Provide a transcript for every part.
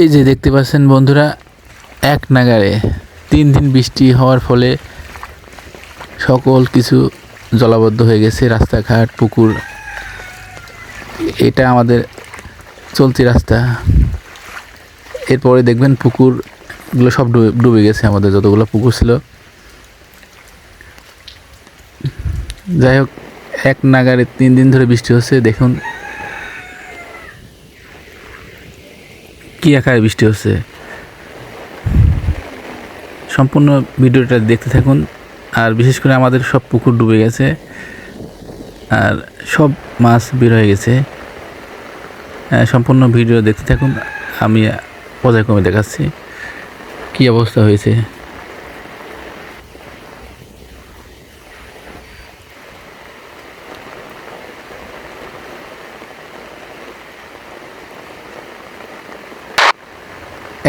এই যে দেখতে পাচ্ছেন বন্ধুরা, এক নাগারে তিন দিন বৃষ্টি হওয়ার ফলে সকল কিছু জলাবদ্ধ হয়ে গেছে, রাস্তাঘাট, পুকুর। এটা আমাদের চলতি রাস্তা। এরপরে দেখবেন পুকুরগুলো সব ডুবে ডুবে গেছে, আমাদের যতগুলো পুকুর ছিল। যাই হোক, এক নাগারে তিন দিন ধরে বৃষ্টি হচ্ছে, দেখুন। কি আকারে বৃষ্টি হচ্ছে? সম্পূর্ণ ভিডিওটা দেখতে থাকুন। আর বিশেষ করে আমাদের সব পুকুর ডুবে গেছে। আর সব মাছ বের হয়ে গেছে। সম্পূর্ণ ভিডিও দেখতে থাকুন। আমি পর্যায়ক্রমে দেখাচ্ছি। কী অবস্থা হয়েছে?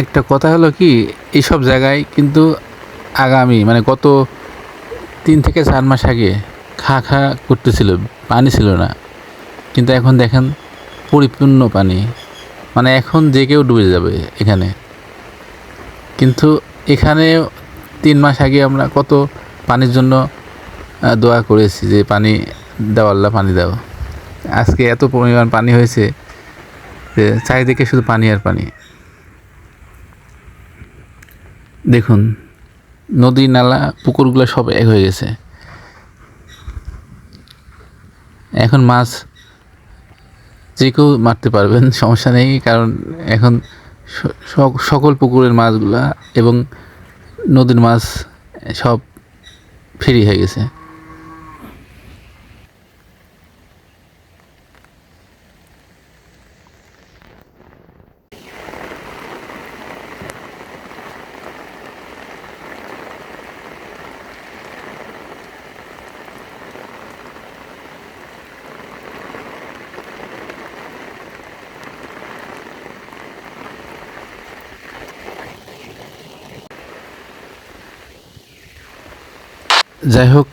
একটা কথা হলো কি এইসব জায়গায় কিন্তু আগামী মানে গত তিন থেকে চার মাস আগে খা খা করতেছিল, পানি ছিল না। কিন্তু এখন দেখেন পরিপূর্ণ পানি। মানে এখন যে কেউ ডুবে যাবে এখানে। কিন্তু এখানে তিন মাস আগে আমরা কত পানির জন্য দোয়া করেছি যে, পানি দাও আল্লাহ, পানি দাও। আজকে এত পরিমাণ পানি হয়েছে যে, চারিদিকে শুধু পানি আর পানি। দেখুন, নদী, নালা, পুকুরগুলো সব এক হয়ে গেছে। এখন মাছ যে কেউ মারতে পারবেন, সমস্যা নেই, কারণ এখন সকল পুকুরের মাছগুলা এবং নদীর মাছ সব ফ্রি হয়ে গেছে। যাই হোক,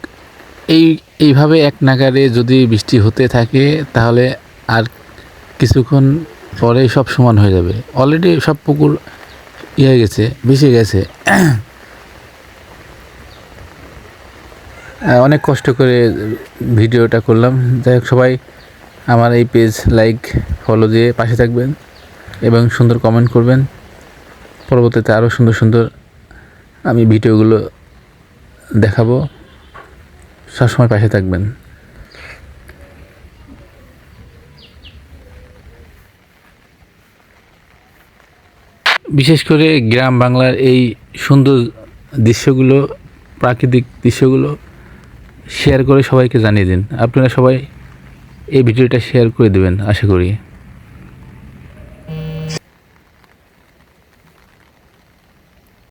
এই, এইভাবে এক নাগারে যদি বৃষ্টি হতে থাকে, তাহলে আর কিছুক্ষণ পরে সব সমান হয়ে যাবে। অলরেডি সব পুকুর ইয়ে গেছে, ভেসে গেছে। অনেক কষ্ট করে ভিডিওটা করলাম। যাই হোক, সবাই আমার এই পেজ লাইক ফলো দিয়ে পাশে থাকবেন এবং সুন্দর কমেন্ট করবেন। পরবর্তীতে আরও সুন্দর সুন্দর আমি ভিডিওগুলো দেখাবো। সবসময় পাশে থাকবেন। বিশেষ করে গ্রাম বাংলার এই সুন্দর দৃশ্যগুলো, প্রাকৃতিক দৃশ্যগুলো শেয়ার করে সবাইকে জানিয়ে দিন। আপনারা সবাই এই ভিডিওটা শেয়ার করে দেবেন, আশা করি।